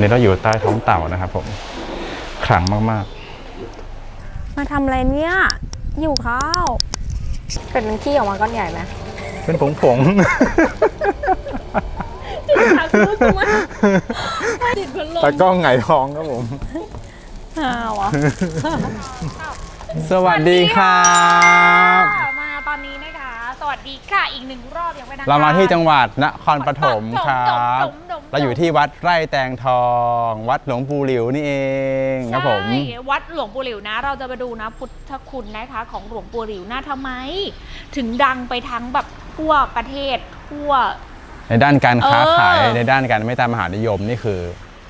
นนี้เราอยู่ใต้ท้องเต่านะครับผมขลังมากมาทำอะไรเนี่ยอยู่ข้าวเป็นขี้ออกมาก้อนใหญ่ไหมๆ เป็นผงผงทักรู้สึกว่าติดพัดลตะกล้องไงท้องครับผมอ้าวอะสวัสดีครับมาตอนนี้นะคะ สวัสดีค่ะอีกหนึ่งรอบอย่างเป็นทางเรามาที่จังหวัดนครปฐมครัดมบดมดม เราอยู่ที่วัดไร่แตงทอง วัดหลวงปู่หลิวนี่เองครับผม ใช่วัดหลวงปู่หลิวนะ เราจะมาดูนะพุทธคุณนะคะของหลวงปู่หลิวนะทำไม ถึงดังไปทั้งแบบทั่วประเทศทั่ว ในด้านการค้าเออ ขายในด้านการไม่ตามมหานิยมนี่คือ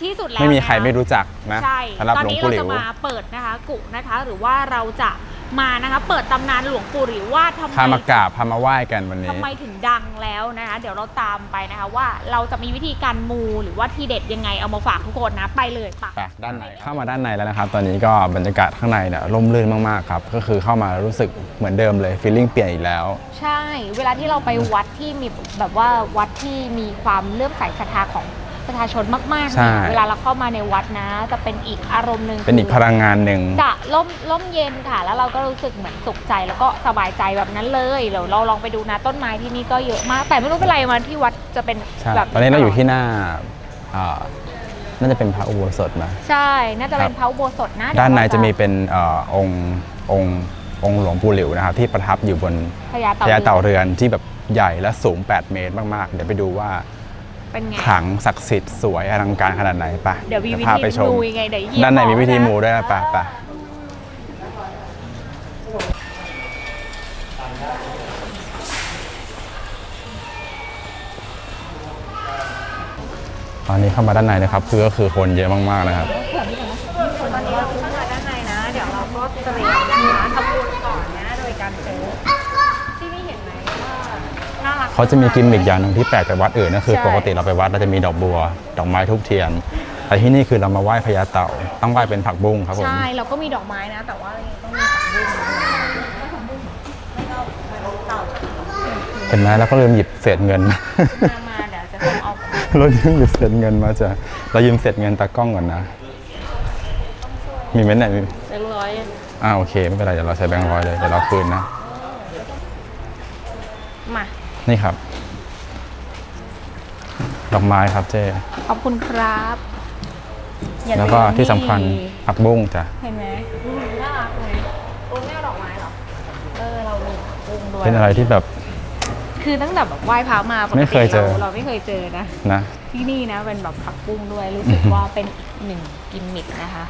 ที่สุดแล้วไม่มีใครนะไม่รู้จักนะใช่ สำหรับตอนหลวงนี้ปู่เราหลิจะว มาเปิดนะคะ กุนะคะ หรือว่าเราจะ มานะคะเปิดตำนานหลวงปู่หลิวว่าทำไมพามากราบพามาไหว้กันวันนี้ ทำไมถึงดังแล้วนะคะเดี๋ยวเราตามไปนะคะว่าเราจะมีวิธีการมูหรือว่าทีเด็ดยังไงเอามาฝากทุกคนนะไปเลยปะ ไปด้านในเข้ามาด้านในแล้วนะครับ ตอนนี้ก็บรรยากาศข้างในเนี่ยร่มรื่นมากๆครับก็คือเข้ามาแล้วรู้สึกเหมือนเดิมเลยฟีลลิ่งเปลี่ยนอีกแล้ว ใช่ เวลาที่เราไปวัดที่มีแบบว่าวัดที่มีความเลื่อมใสศรัทธาของ ประชาชนมากๆใช่ เนี่ยเวลาเราเข้ามาในวัดนะ จะเป็นอีกอารมณ์หนึ่งเป็นอีกพลังงานหนึ่ง จะล่มล่มเย็นค่ะ แล้วเราก็รู้สึกเหมือนสุขใจแล้วก็สบายใจแบบนั้นเลยเดี๋ยวเราลองไปดูนะต้นไม้ที่นี่ก็เยอะมาก แต่ไม่รู้เป็นไรมาที่วัดจะเป็นใช่แบบตอนนี้เราอยู่ที่หน้าอ่าน่าจะเป็นพระอุโบสถนะ ใช่ น่าจะเป็ครันบพระอุโบสถนะด้านในเยวเรจะมีเป็นเออองค์องค์องค์หลวงปู่หลิวนะครับ ที่ประทับอยู่บนพญาพเต่าญาเต่าเรือนที่แบบใหญ่และสูง 8 เมตรมาก ๆ เดี๋ยวไปดูว่า เป็นไง ขลังศักดิ์สิทธิ์สวยอลังการขนาดไหนไปเดี๋ยวมีวิพาธีไปชม มูยังไงเดี๋ยวเหยียบด้านในมีวิธีของนะมูด้วยนะไปไปตอนนี้เข้ามาด้านในนะครับคือก็คือคนเยอะมากๆนะครับ ตอนนี้เราเข้ามาด้านในนะ เดี๋ยวเราก็เตรียมนะคะทำบุญก่อนนะ โดยการซื้อที่นี่เห็นไหมว่าน่ารัก เขาจะมีกิมมิกอย่างหนึ่งที่แปลกจากวัดอื่นก็คือ ใช่ ปกติเราไปวัดเราจะมีดอกบัว ดอกไม้ทุบเทียน แต่ที่นี่คือเรามาไหว้พญาเต่า ต้องไหว้เป็นผักบุ้งครับผม ใช่เราก็มีดอกไม้นะ แต่ว่าต้องมีผักบุ้งไม่เอาเต่าเห็นไหมแล้วก็ลืมหยิบเศษเงิน มามาเดี๋ยวจะทำเอาเรายืมหยิบเศษเงินมาจะเรายืมเศษเงินตากล้องก่อนนะ มีไหมเนี่ยมีแบงค์ร้อยอ่าโอเค ไม่เป็นไร เดี๋ยวเราใช้แบงค์ร้อยเลย เดี๋ยวเราคืนนะ มา นี่ครับ ดอกไม้ครับเจ้ขอบคุณครับอย่าแล้วก็ลืมที่สำคัญนี่ผักบุ้งจ้ะเห็นไหมอืมน่ารักเลยโอ้ไม่เอาดอกไม้เหรอ เออ เรามีผักบุ้งด้วยเป็นอะไรที่แบบ คือตั้งแต่แบบไหว้พระมาปกไม่ติเคยเจอเราเราไม่เคยเจอนะ นะ ที่นี่นะเป็นแบบผักบุ้งด้วยรู้สึกว่าเป็นอีกหนึ่งกิมมิคนะคะ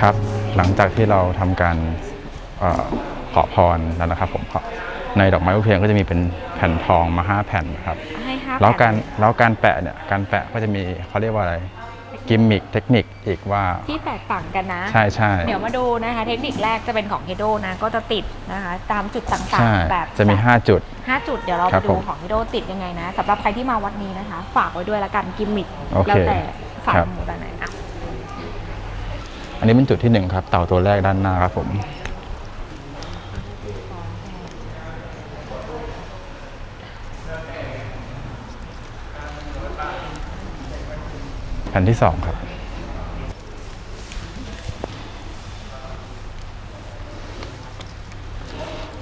ครับ หลังจากที่เราทำการเอ่อขอพรแล้วนะครับผมในดอกไม้ทูบเทียนก็จะมีเป็นแผ่นทองมาห้าแผ่นนะครับให้ห้าแล้วผ่การแล้วการแปะเนี่ยการแปะก็จะมีเขาเรียกว่าอะไรกิมมิคเทคนิคอีกว่าที่แตกต่างกันนะ ใช่ใช่เดี๋ยวมาดูนะคะ เทคนิคแรกจะเป็นของเฮโดนะ ก็จะติดนะคะ ตามจุดต่างใช่ๆแบบจะมีแบบ5จุดห้าจุดเดี๋ยวเราครัไปบดูผมของพี่โดติดยังไงนะสำหรับใครที่มาวัดนี้นะคะ ฝากไว้ด้วยละกันกิมมิคโอเคแล้วแต่ฝากครับหมูด้านไหนอะ อันนี้เป็นจุดที่หนึ่งครับ เต่าตัวแรกด้านหน้าครับผมแผ่นที่สองครับ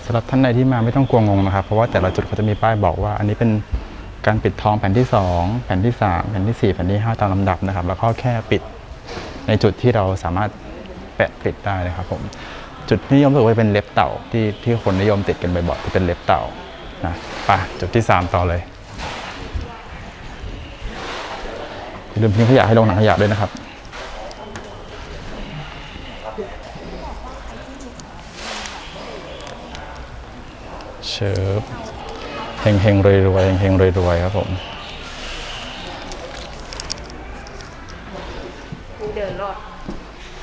สำหรับท่านใดที่มาไม่ต้องกลัวงงนะครับ เพราะว่าแต่ละจุดเขาจะมีป้ายบอกว่า อันนี้เป็นการปิดทองแผ่นที่ 2 แผ่นที่ 3 แผ่นที่ 4 แผ่นที่ 5 ตามลำดับนะครับ แล้วก็แค่ปิด ในจุดที่เราสามารถแปะปิดได้นะครับผมจุดนิยมรู้สึกว่าเป็นเล็บเต่าที่ที่คนนิยมติดกันบ่อยๆที่เป็นเล็บเต่านะไปจุดที่ 3 ต่อเลยอย่าลืมทิ้งขยะให้ลงถังขยะด้วยนะครับเชิบเฮงเฮงรวยรวยเฮงรวยรวยครับผม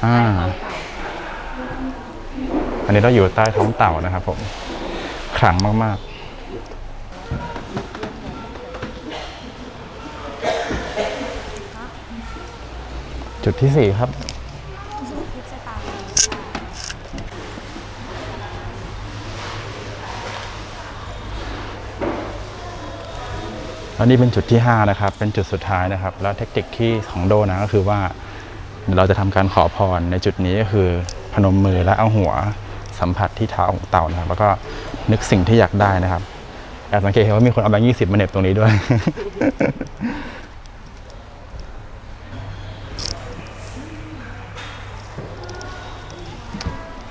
อันนี้เราอยู่ใต้ท้องเต่านะครับผมขลังมาก ๆจุดที่สี่ครับแล้วนี่เป็นจุดที่ 5 นะครับ เป็นจุดสุดท้ายนะครับ แล้วเทคนิคที่ของโดนะก็คือว่า เดี๋ยวเราจะทำการขอพรในจุดนี้ก็คือพนมมือและเอาหัวสัมผัสที่เท้าของเต่านะครับ แล้วก็นึกสิ่งที่อยากได้นะครับแอบสังเกตเห็นว่ามีคนเอาแบงค์ยี่สิบมาเน็บตรงนี้ด้วย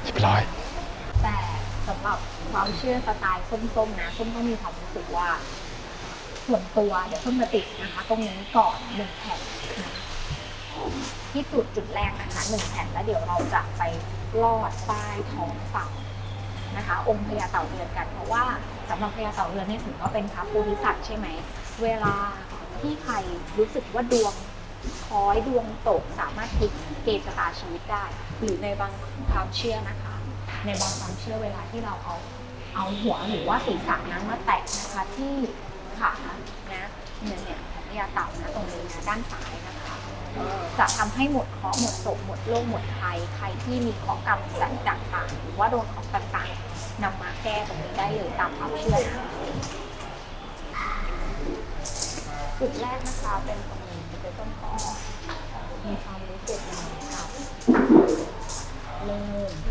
เรียบร้อย แต่สำหรับความเชื่อสไตล์ส้มๆนะ ส้มก็มีความรู้สึกว่า ส่วนตัวเดี๋ยวส้มมาติดนะคะ ตรงนี้ก่อนหนึ่งแผ่น ที่จุดจุดแรกนะคะหนึ่งแผ่นแล้วเดี๋ยวเราจะไปลอดใต้ท้องเต่านะคะ องค์พญาเต่าเรือนกัน เพราะว่าสำหรับพญาเต่าเรือนเนี่ยถือว่าเป็นพระโพธิสัตว์ใช่ไหมเวลาที่ใครรู้สึกว่าดวงคล้อยดวงตกสามารถพลิกเกณฑ์ชะตาชีวิตได้ หรือในบางความเชื่อนะคะ ในบางความเชื่อเวลาที่เราเอาเอาหัวหรือว่าศีรษะนั้นมาแตะนะคะที่ขานะเนี่ยเนี่ยของพญาเต่านะตรงนี้นะด้านซ้ายนะ จะทำให้หมดเคราะห์หมดโศกหมดโรคหมดภัยใครที่มีเคราะห์กรรมต่างๆหรือว่าโดนของต่างๆนำมาแก้ตรงนี้ได้เลยตามความเชื่อนะจุดแรกนะคะเป็นตรงนี้เป็นต้นคอมีความรู้สึกเหมือนกับเริ่มเ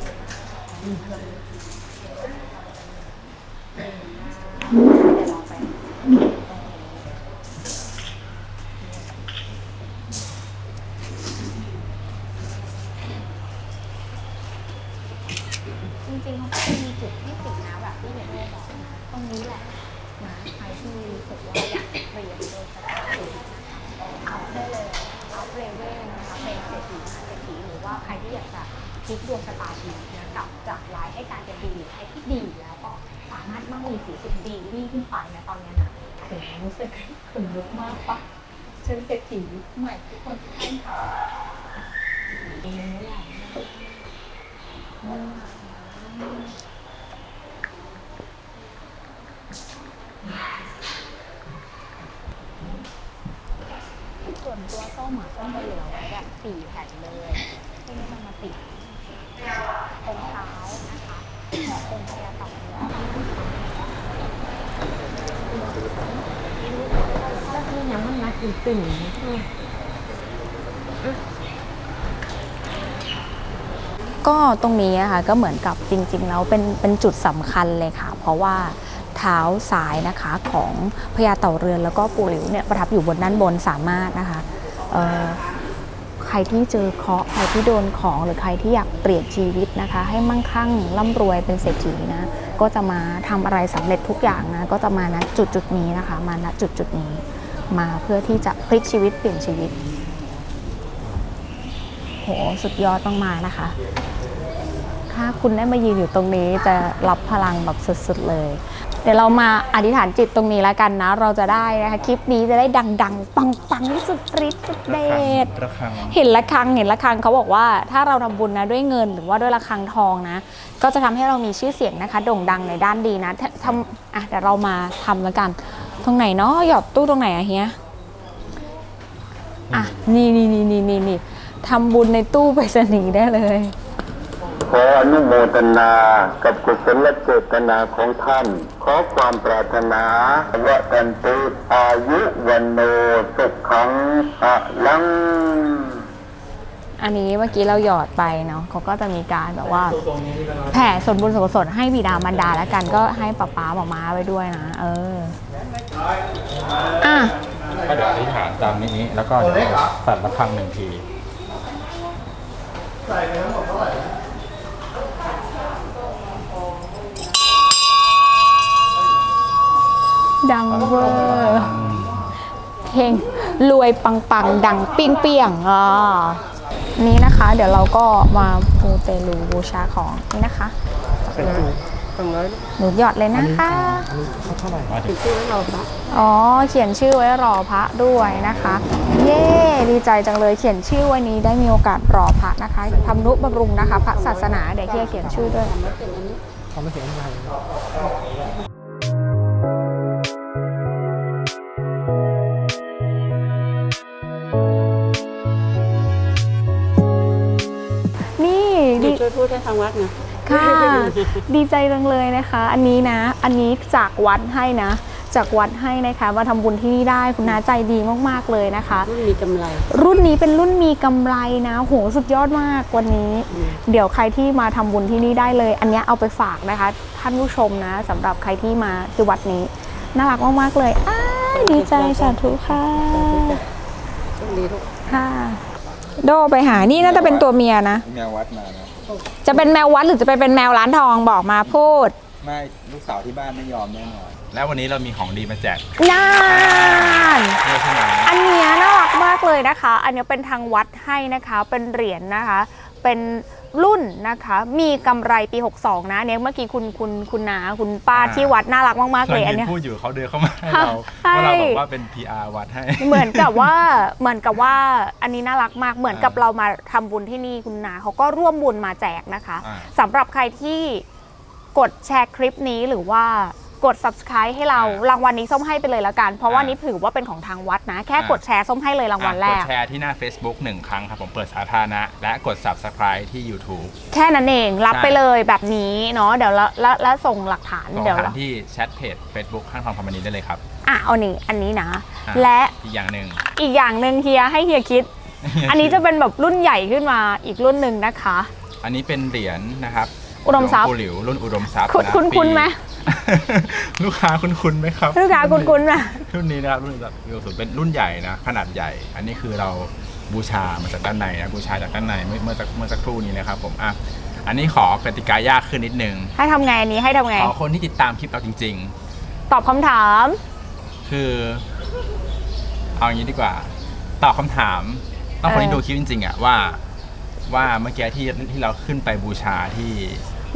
ดี๋ยวลองไปตรงนี้จริงๆมันก็จะมีจุดที่ติดนะแบบที่เด็กโม่บอกนะตรงนี้แหละนะใครที่รู้สึกว่าอยากเรียนโดยสไตล์นี้นะคะเอาได้เลยเอาเรเวลนะคะเป็นเศรษฐีมหาเศรษฐีหรือว่าใครที่อยากจะพลิกดวงชะตาชีวิตนะกลับจากร้ายให้กลายเป็นดีหรือใครที่ดีอยู่แล้วก็สามารถมั่งมีสีสุดดีวิ่งขึ้นไปนะตอนนี้นะถึงรู้สึกขนลุกมากปะเชิญเศรษฐียุคใหม่ทุกคนทุกท่านค่ะเองนี่แหละส่วนตัวส้มอะส้มจะเหลือไว้แบบ สี่แผ่นเลยที่นี่มันมาติดตรงเท้านะคะขององค์พญาเต่าเรือนแล้วคือยังมันนักตึงก็ตรงนี้อะคะก็เหมือนกับจริง ๆ แล้วเป็นเป็นจุดสำคัญเลยค่ะ เพราะว่าเท้าซ้ายนะคะของพญาเต่าเรือนแล้วก็ปู่หลิวเนี่ยประทับอยู่บนด้านบนสามารถนะคะ ใครที่เจอเคราะห์ใครที่โดนของหรือใครที่อยากเปลี่ยนชีวิตนะคะ ให้มั่งคั่งร่ำรวยเป็นเศรษฐีนะ ก็จะมาทำอะไรสำเร็จทุกอย่างนะ ก็จะมาณจุดจุดนี้นะคะ มาณจุดจุดนี้ มาเพื่อที่จะพลิกชีวิตเปลี่ยนชีวิต โหสุดยอดมากๆนะคะ ถ้าคุณได้มายืนอยู่ตรงนี้จะรับพลังแบบสุดๆเลย เดี๋ยวเรามาอธิษฐานจิตตรงนี้แล้วกันนะ เราจะได้นะคะคลิปนี้จะได้ดังๆ ปังๆ สุดฤทธิ์สุดเดชระฆังเห็นละครังเห็นละครังเขาบอกว่าถ้าเราทำบุญนะด้วยเงิน หรือว่าด้วยละครังทองนะ ก็จะทำให้เรามีชื่อเสียงนะคะ โด่งดังในด้านดีนะทำอะเดี๋ยวเรามาทำแล้วกัน ตรงไหนเนาะหยอดตู้ตรงไหนอะเฮียอะนี่นี่นี่นี่นี่นี่ทำบุญในตู้ไปรษณีย์ได้เลย ขออนุโมทนากับกุศลเจตนาของท่าน ขอความปรารถนาว่ากันตุอายุวันโนสุขังอะลัง อันนี้เมื่อกี้เราหยอดไปเนาะเขาก็จะมีการแบบว่า แผ่ส่วนบุญส่วนกุศลให้บิดามารดาแล้วกันก็ให้ป้าป๊าหมาม้าไว้ด้วยนะ เอออะก็เดี๋ยวอธิษฐานตามนี้ แล้วก็เดี๋ยวสั่นระฆังหนึ่งทีดั งเวอร์เฮงรวยปังปังๆดังเปี้ยงเปี้ยงๆอ่านี้นะคะ เดี๋ยวเราก็มามูเตลูบูชาของนี่นะคะสองร้อยหนูหยอดเลยนะคะมาถึงชื่อเราปะอ๋อเขียนชื่อไว้รอพระด้วยนะคะ เย้ดีใจจังเลยเขียนชื่อวันนี้ได้มีโอกาสรอพระนะคะทำนุบำรุงนะคะ พระศาสนาเดี๋ยวเฮียเขียนชื่อด้วยเขาไม่เห็นอะไร พูดให้ทางวัดนะค่ะ ดีใจจังเลยนะคะ อันนี้นะ อันนี้จากวัดให้นะ จากวัดให้นะคะ มาทำบุญที่นี่ได้คุณน้าใจดีมากๆเลยนะคะ รุ่นมีกำไร รุ่นนี้เป็นรุ่นมีกำไรนะโหสุดยอดมากวันนี้ เดี๋ยวใครที่มาทำบุญที่นี่ได้เลย อันเนี้ยเอาไปฝากนะคะ ท่านผู้ชมนะสำหรับใครที่มาที่วัดนี้น่ารักมากๆเลยอ้ายดีใจสาธุค่ะโชคดีทุกค่ะ โดไปหานี่น่าจะเป็นตัวเมียนะแมววัดมานะ จะเป็นแมววัดหรือจะไปเป็นแมวร้านทองบอกมาพูดไม่ลูกสาวที่บ้านไม่ยอมแน่นอนแล้ววันนี้เรามีของดีมาแจกน่านด้วยใช่ไหมอันเนี้ยน่ารักมากเลยนะคะ อันเนี้ยเป็นทางวัดให้นะคะ เป็นเหรียญนะคะ เป็น รุ่นนะคะ มีกำไรปี 62 นะเนี่ยเมื่อกี้คุณคุณคุณนาคุณป้าที่วัดน่ารักมากๆเลยอันเนี้ย พูดอยู่เขาเดินเข้ามาให้เราใช่ ว่าเราบอกว่าเป็น PR วัดให้ เหมือนกับว่าเหมือนกับว่าอันนี้น่ารักมากเหมือนกับอ่าเรามาทำบุญที่นี่คุณนาเขาก็ร่วมบุญมาแจกนะคะอ่า สำหรับใครที่กดแชร์คลิปนี้หรือว่า กด subscribe ให้เรารางวัลนี้ส้มให้ไปเลยแล้วกัน เพราะว่านี่ถือว่าเป็นของทางวัดนะ แค่กดแชร์ส้มให้เลยรางวัลแรก กดแชร์ที่หน้า Facebook 1 ครั้งครับผมเปิดสาธารณะ และกด Subscribe ที่ YouTube แค่นั้นเองรับใช่ไปเลยแบบนี้เนาะเดี๋ยวแล้วแล้วแล้วส่งหลักฐานส่งเดี๋ยวผ่าเรานที่แชทเพจ Facebook ข้างทองคอมพานีได้เลยครับอะเอานี่อันนี้นะ อะและอีกอย่างหนึ่ง อีกอย่างหนึ่งเฮียให้เฮียคิด อันนี้จะเป็นแบบรุ่นใหญ่ขึ้นมาอีกรุ่นหนึ่งนะคะ อันนี้เป็นเหรียญนะครับ อุดมทรัพย์หลวงปู่หลิวรุ่นอุดมทรัพย์คุณนะคุณปีคุณไหม ลูกค้าคุณคุณไหมครับลูกค้าคุณคุณไหมรุ่นนี้นะครับรุ่นแบบวิวสุดเป็นรุ่นใหญ่นะขนาดใหญ่ อันนี้คือเราบูชามาจากด้านในนะบูชาจากด้านในเมื่อเมื่อสักเมื่อสักครู่นี้นะครับผมอะอันนี้ขอกติกายากขึ้นนิดนึงให้ทำไงอันนี้ให้ทำไง ขอคนที่ติดตามคลิปเราจริงตอบคำถามๆคือ เอาอย่างนี้ดีกว่า ตอบคำถาม ต้องคนที่เออ ดูคลิปจริงๆอะว่า ว่าเมื่อกี้ที่ที่เราขึ้นไปบูชาที่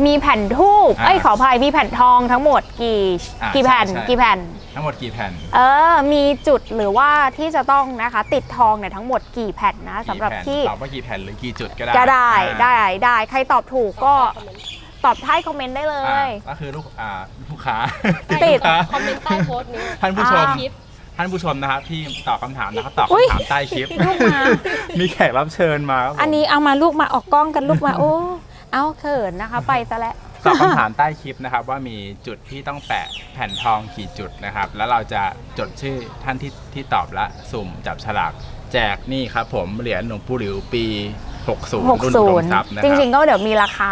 มีแผ่นทูบอ่าเอ้ยขออภัยมีแผ่นทองทั้งหมดกี่อ่ากี่แผ่นใช่ใช่ กี่แผ่น ทั้งหมดกี่แผ่น เออ มีจุดหรือว่าที่จะต้องนะคะ ติดทองเนี่ยทั้งหมดกี่แผ่นนะสำหรับกี่แผ่นที่ ตอบว่ากี่แผ่นหรือกี่จุดก็ได้ก็ได้อ่าได้ได้ใครตอบถูกก็ตอบท้ายคอมเมนต์ได้เลอ่าย ก็คือลูกอ่าลูกค้า ติด ลูกค้าคอมเมนต์ใต้โพสต์นี้ ท่านผู้ชม อ่าคลิปท่านผู้ชมนะครับที่ตอบคำถามนะครับตอบอุ๊ยคำถามใต้คลิป ลูกมา มีแขกรับเชิญมาครับผมอันนี้เอามาลูกมาออกกล้องกันลูกมาโอ้ เอาเขินนะคะ ไปซะแล้ว ตอบคำถามใต้คลิปนะครับ ว่ามีจุดที่ต้องแปะแผ่นทองกี่จุดนะครับ แล้วเราจะจดชื่อท่านที่ที่ตอบและสุ่มจับฉลากแจกนี่ครับผมเหรียญหลวงปู่หลิวปี 60 รุ่นอุดมทรัพย์นะ60จครับริงๆ ก็เดี๋ยวมีราคา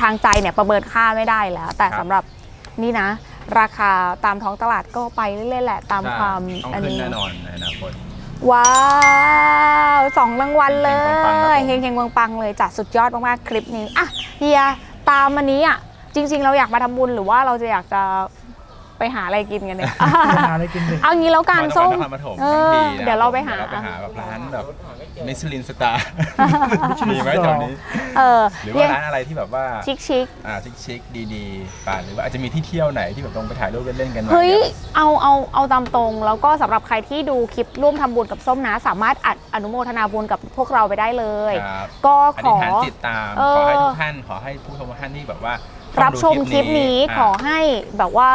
ทางใจเนี่ยประเมินค่าไม่ได้แล้ว แต่ครับสำหรับนี่นะ ราคาตามท้องตลาดก็ไปเรื่อยๆแหละตามใช่ความต้องอันขึ้นนี้ แน่นอนในอนาคต ว้าวสองรางวัลเลเฮงๆปังๆครับยผมเฮงๆปังๆเลยจัดสุดยอดมากๆคลิปนี้อะเฮียตามอันนี้อะจริง ๆ เราอยากมาทำบุญหรือว่าเราจะอยากจะ ไปหาอะไรกินกันเนี่ยหาอะไรกินดิเอางี้แล้วกันมาส้มนครปฐมเอทั้งอทีนะเดี๋ยวเราไปหา ดี๋ยวเราไปหาแบบร้านแบบมิชลินสตาร์มีไหมแถวนี้ เออหรือว่าร้านอะไรที่แบบว่า ชิคชิคอ่าชิคๆดีๆป่ะหรือว่าอาจจะมีที่เที่ยวไหนที่แบบลงไปถ่ายรูปเล่นๆกันหน่ๆอยเฮ้ยนี่เอาเอาเอาตามตรง แล้วก็สำหรับใครที่ดูคลิปร่วมทำบุญกับส้มนะ สามารถอัดอนุโมทนาบุญกับพวกเราไปได้เลย ครับก็อขธิษอ ฐานจิตตาม เออ ขอให้ทุกท่านขอให้ผู้ชมทุกท่านที่แบบว่ารับชมคลิปนี้าขอให้แบบว่า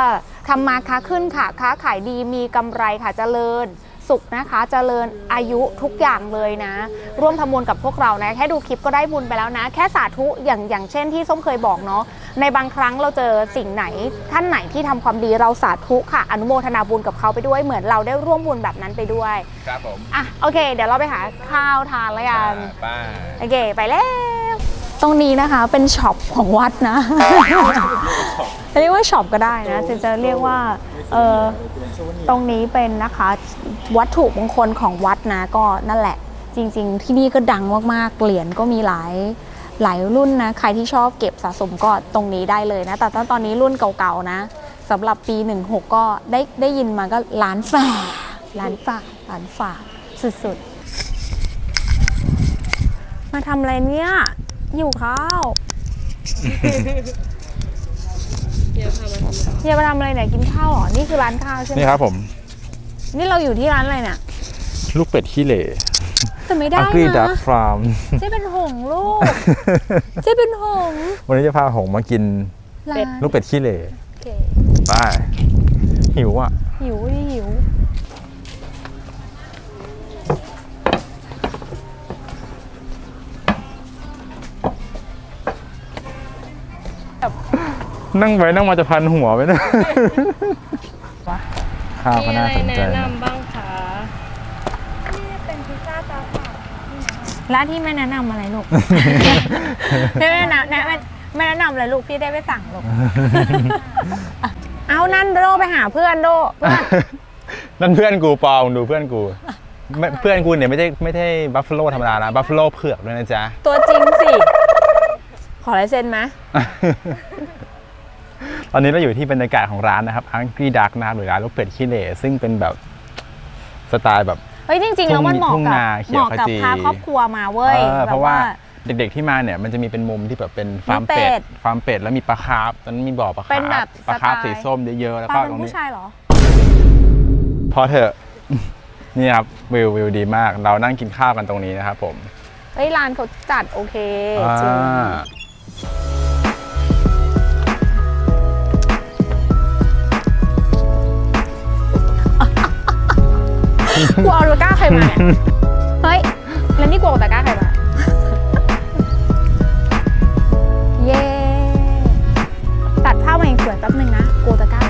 ทำมาค้าขึ้นค่ะ ค้าขายดีมีกำไรค่ะเจริญสุขนะคะเจริญอายุทุกอย่างเลยนะ ร่วมทำบุญกับพวกเรานะ แค่ดูคลิปก็ได้บุญไปแล้วนะ แค่สาธุอย่างอย่างเช่นที่ส้มเคยบอกเนาะในบางครั้งเราเจอสิ่งไหนท่านไหนที่ทำความดีเราสาธุค่ะ อนุโมทนาบุญกับเขาไปด้วยเหมือนเราได้ร่วมบุญแบบนั้นไปด้วย ครับผมอะโอเค เดี๋ยวเราไปหาข้าวทานแล้วกันป้าโอเค ไปแล้ว ตรงนี้นะคะเป็นช็อปของวัดนะจะเรียกว่าช็อปก็ได้นะจะจะเรียกว่าเออตรงนี้เป็นนะคะวัตถุมงคลของวัดนะก็นั่นแหละ จริง ๆ ที่นี่ก็ดังมากๆเหรียญก็มีหลายหลายรุ่นนะใครที่ชอบเก็บสะสมก็ตรงนี้ได้เลยนะ แต่ถ้าตอนนี้รุ่นเก่าๆนะสำหรับปี 16 ก็ได้ได้ยินมาก็ล้านฝ่าล้านฝ่าล้านฝ่าสุดๆ มาทำอะไรเนี่ย อยู่ข้าวเดี๋ยวพามาทำอะไรเฮียมาทำอะไรเนี่ยกินข้าวเหรอ นี่คือร้านข้าวใช่ไหมนี่ครับผม นี่เราอยู่ที่ร้านอะไรเนี่ย ลูกเป็ดขี้เหร่แต่ไม่ได้ Ugly นะ Duck Farm เจ๊เป็นหงส์ลูก เจ๊เป็นหงส์วันนี้จะพาหงมากินร้านลูกเป็ดขี้เหร่โอเคไปหิวอะ หิวดิ หิวนั่งไปนั่งมาจะพันหัวไปนะข้าวมีก็อะน่าไรสนใจแนะนะนำบ้างคะเป็นพิซซ่าตาเปล่าร้านที่ไม่แนะนำอะไรลูก ไม่แนะนำแนะไม่แนะนำอะไรลูกพี่ได้ไปสั่งลูก เอานั่นโดไปหาเพื่อนโดเพื่อนนั่นเพื่อนกูปอมดูเพื่อนกูไม่เพื่อนกูเนี่ยไม่ใช่ไม่ใช่บัฟฟาโลธรรมดานะบัฟฟาโลเผือกด้วยนะจ๊ะตัวจริงสิข อลายเซ็นไหม ตอนนี้เราอยู่ที่บรรยากาศของร้านนะครับ Angry Duck นะครับหรือร้านลูกเป็ดขี้เหร่ซึ่งเป็นแบบสไตล์แบบ เฮ้ยจริง ๆ แล้วมันเหมาะทุ่งกับนาเขีเหยวมาะกับขจี พาครอบครัวมาเว้ยเออเพราะว่าแบบเด็กๆที่มาเนี่ยมันจะมีเป็นมุมที่แบบเป็นฟาร์มมีเป็เป็ดดฟาร์มเป็ดแล้วมีปลาคาร์ฟตอนนั้นมีบ่อปลาคาเป็นแบร์ฟบปลาคาร์ฟสไตล์ สีส้มเยอะๆแล้วปาก็เป็ตนรงนี้ผู้ชายเหรอ พอเถอะ นี่ครับวิววิวดีมาก เรานั่งกินข้าวกันตรงนี้นะครับผมเฮ้ยร้านเขาจัดโอเคอ่าจริง กูเอาตะกร้าใครมาเนี่ยเฮ้ย แล้วนี่กูเอาตะกร้าใครมา เย้ ตัดภาพมาเองสวยแป๊บนึงนะ กูเอาตะกร้า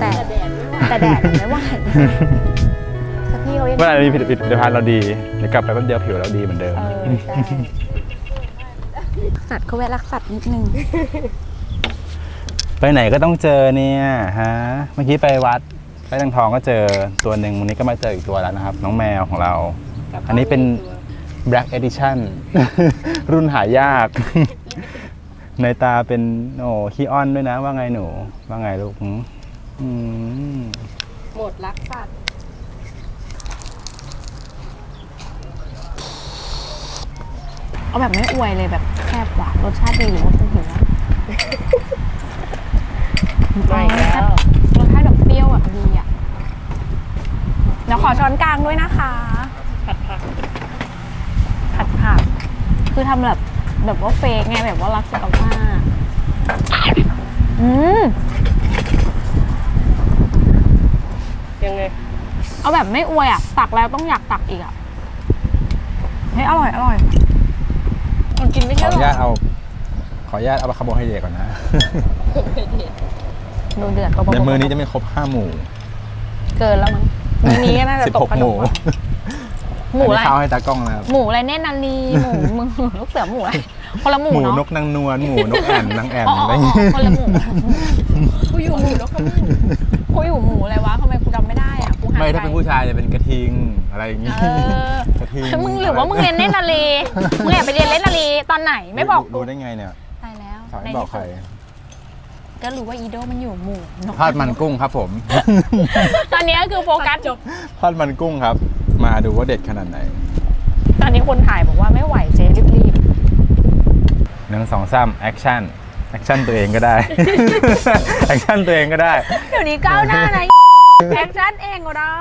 แต่แต่แดดไม่ไหวแต่พี่เขายังเมื่อไหร่มีผลิตภัณฑ์เราดีเดี๋ยวกลับไปแป๊บเดียวผิวเราดีเหมือนเดิม เออใช่สัตว์เขาแวะรักสัตว์นิดนึงไปไหนก็ต้องเจอเนี่ยฮะ เมื่อกี้ไปวัดไปตังทองก็เจอตัวหนึ่งวันนี้ก็มาเจออีกตัวแล้วนะครับ น้องแมวของเรา อันนี้เป็น Black Edition รุ่นหายาก ในตาเป็นโอ้ขี้อ้อนด้วยนะว่าไงหนู ว่าไงลูกหืม อืมหมดรักสัตว์เอาแบบไม่อวยเลยแบบแคบหวานรสชาติดีหรือว่าคุณหิวอะไม่แล้ว รสชาติแบบเปรี้ยวแบบดีอะเดี๋ยวขอช้อนกลางด้วยนะคะ ผัดผัก ผัดผัก คือทำแบบแบบว่าเฟกไงแบบว่ารักสุขภาพอืม ยังไง เอาแบบไม่อวยอะ ตักแล้วต้องอยากตักอีกอะเฮ้ยอร่อยอร่อยมันกินไม่ขอใช่อหรนุญาตอเอา ขออนุญาตเอาคาร์โบไฮเดรตก่อนนะ ดูเดือดปะปะในปะมือนี้จะไม่ครบห้าหมู่เกินแล้วมั้งมือนี้ก็น่าจะสิบตหกกขหนมู่มอะหมูอะไรนนี้ข้าวให้ตากล้องนะครับหมูอะไรเน่นนาลีหมูมึงลูกเสือหมูอะไรคนละหมูหมูเนาะนกนางนวลหมูนกแอ่นนางแอ่นอ๋ออะไรอ๋ออย่างอ๋งี้อคนละหมูกูอยู่หมูแล้วเขาไม่อยู่กูอยู่หมูอะไรวะทำไมกูจำไม่ได้อะกู หายไม่ถ้าเป็นไปผู้ชายจะเป็นกระทิงอะไรอย่างงี้เออ กระทิงมึงหรือว่ามึงเรียนเล่นนาลีมึงแอบไปเรียนเล่นนาลีตอนไหนไม่บอกกูรู้ได้ไงเนี่ยตายแล้วสายไม่บอกใครก็รู้ว่าอีโดมันอยู่หมู่นกทอดมันกุ้งครับผม ตอนนี้คือโฟกัสจบ ทอดมันกุ้งครับ มาดูว่าเด็ดขนาดไหนตอนนี้คนถ่ายบอกว่าไม่ไหวเจ๊รีบหนึ่งสองสามแอคชั่นแอคชั่นตัวเองก็ได้ แอคชั่นตัวเองก็ได้ ๆเดี๋ยวนี้ก้าวหน้านะ แอคชั่นเองก็ได้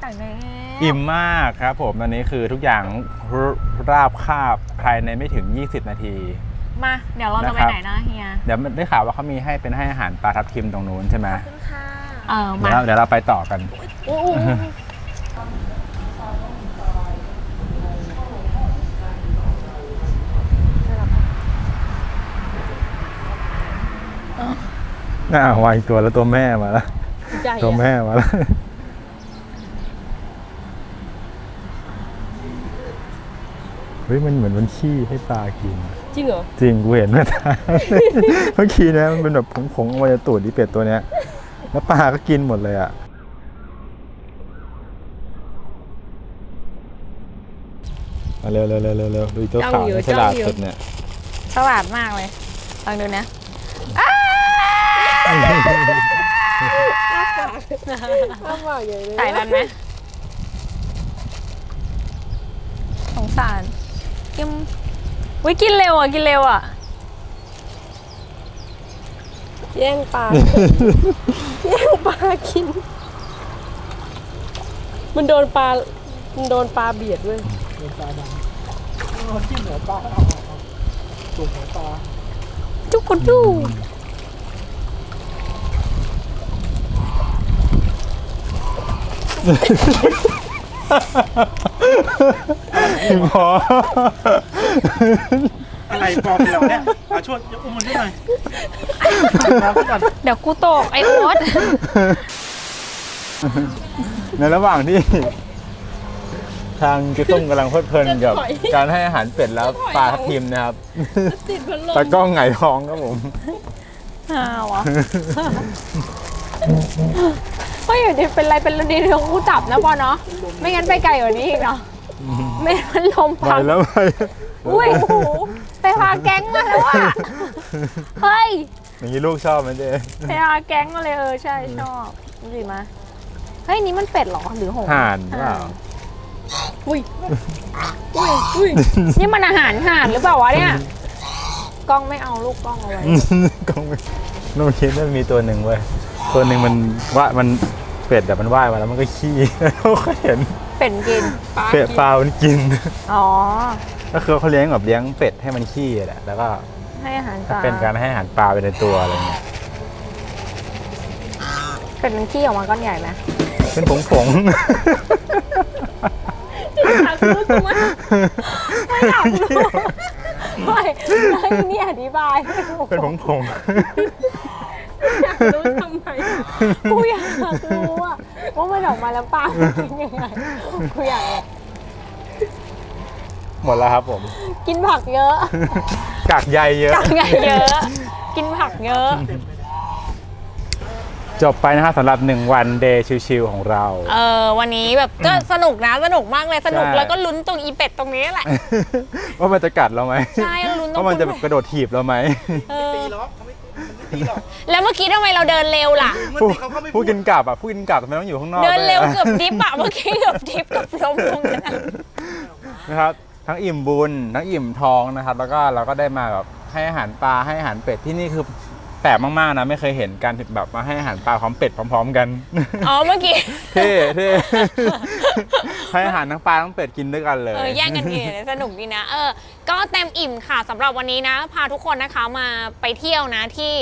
แต่แม่อิ่มมากครับผมตอนนี้คือทุกอย่างราบคาบภายในไม่ถึง 20 นาที มา เดี๋ยวเราจะไปนะครับไหนนะเฮีย เดี๋ยวได้ข่าวว่าเขามีให้เป็นให้อาหารปลาทับทิมตรงนู้นใช่ไหมเออเดี๋มายวเราเดี๋ยวเราไปต่อกันอู้หูน่าวางอีกตัวแล้วตัวแม่มาแล้ว ใหญ่ตัวอะแม่มาแล้วเฮ้ยมันเหมือนมันขี้ให้ปลากิน จริงเหรอ จริงกูเห็นเมื่อทางเมื่อกี้นะมันเป็นแบบผงๆเอาไว้ในตูดดิเป็ดตัวเนี้ย แล้วปลาก็กินหมดเลยอะมาเร็วเร็วเร็วเร็วเร็วดูตัวขาวนี่ฉลาดสุดเนี่ยฉลาดมากเลยลองดูนะ อ้าวเปล่าใหญ่เลยใส่ดันไหมสงสารกิมวิกินเร็วอะ กินเร็วอะ แย่งปลา แย่งปลากิน มันโดนปลา มันโดนปลาเบียดด้วยจุทุกคนดู พออะไรปลอมไปแล้วเนี่ยเอาช่วยยกอุ้มมันขึ้นหน่อยปลอมขึ้นก่อนเดี๋ยวกูตกไอโอ๊ตในระหว่างที่ ทางเจ๊ส้มกำลังเพลิดเพลินกับ การให้อาหารเป็ดแล้วปลาทับทิมนะครับติดพัดลตะกล้องไงายท้องครับผม อ้าวอะ เฮ้ยเดี๋ยวเป็นไรเป็นระดีเรื่องกูจับนะปอเนาะไม่งั้นไปไกลกว่านี้อีกเนาะไม่งั้นมันลมไปพัดแล้วไปอุ้ยโอ้โหไปพาแก๊งมาแล้วอะเฮ้ยอย่างนี้ลูกชอบไหมเจ๊ไปพาแก๊งมาเลยเออใช่ชอบดูสิมาเฮ้ยนี่มันเป็ดเหรอหรือหงส์ห่านเปล่าอุ้ยอุ้ยอุ้ยนี่มันอาหารห่านหรือเปล่าวะเนี่ยกล้องไม่เอาลูกกล้องเอาไว้ กล้องไม่น้องคิดว่ามีตัวหนึ่งเว้ยตัวหนึ่งมันว่ามัน เป็ดแต่มันว่ายมาแล้วมันก็ขี้เราก็เห็นเป็ดกินเป็ดปลามันกิน อ๋อ ก็คือเขาเลี้ยงแบบเลี้ยงเป็ดให้มันขี้แหละแล้วก็ให้อาหารปลาเป็นการให้อาหารปลาไปในตัวอะไรเงี้ยเป็ดมันขี้ออกมาก้อนใหญ่ไหมเป็นผงผงอยากรู้ทำไมไม่อยากรู้ไม่ให้นี่อธิบายให้หนูเป็นผงผง อยากรู้ทำไมกูอยากรู้อะว่ามันออกมาแล้วปลามันกินยังไงกูอยากรู้หมดแล้วครับผม กินผักเยอะกากใยเยอะกักไงเยอะ กินผักเยอะ จบไปนะครับสำหรับ 1 วันเดย์ชิลๆของเรา เออวันนี้แบบก็สนุกนะสนุกมากเลยสนุกใช่ แล้วก็ลุ้นตรงอีเป็ดตรงนี้แหละ ว่ามันจะกัดเราไหมใช่ลุ้นตรงว่ามันจะแบบกระโดดถีบเราไหมเออ ตีล็อกเขาไม่มันไม่ ตีหรอกแล้วเมื่อกี้ทำไมเราเดินเร็วล่ะ เมื่อผู้ตีเขาก็ไม่ผู้กินกลับอะผู้กินกลับทำไมต้องอยู่ข้างนอกเดินเร็วด้วยะ เกือบดิฟอะเมื่อกี้เกือบดิฟกับลมตรงนั้นอะนะครับทั้งอิ่มบุญทั้งอิ่มท้องนะครับ แล้วก็เราก็ได้มาแบบให้อาหารปลาให้อาหารเป็ดที่นี่คือ แปลกมากๆนะไม่เคยเห็นการแบบมาให้อาหารปลาพร้อมเป็ดพร้อม ๆ กัน อ๋อเมื่อกี้เท่เท่ให้อาหารทั้งปลาทั้งเป็ดกินด้วยกันเลยเออแย่งกันกินเลยสนุกดีนะ เออ ก็เต็มอิ่มค่ะสำหรับวันนี้นะ พาทุกคนนะคะมาไปเที่ยวนะที่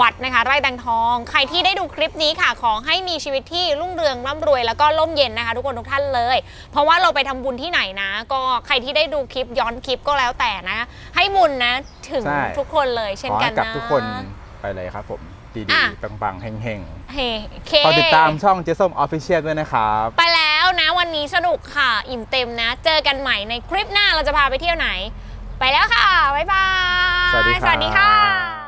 วัดนะคะ ไร่แตงทอง ใครที่ได้ดูคลิปนี้ค่ะ ขอให้มีชีวิตที่รุ่งเรืองร่ำรวยแล้วก็ร่มเย็นนะคะ ทุกคนทุกท่านเลย เพราะว่าเราไปทำบุญที่ไหนนะ ก็ใครที่ได้ดูคลิปย้อนคลิปก็แล้วแต่นะ ให้บุญนะ ถึงใช่ทุกคนเลยเช่นขอกัให้นกับนะทุกคน ไปเลยครับผมดีอะ ๆปังๆเฮงเฮ้เคๆขอติดตามช่องเจส้มออฟฟิเชียลด้วยนะครับ ไปแล้วนะวันนี้สนุกค่ะ อิ่มเต็มนะ เจอกันใหม่ในคลิปหน้าเราจะพาไปเที่ยวไหน ไปแล้วค่ะ บ๊ายบาย สวัสดีครับ สวัสดีค่ะ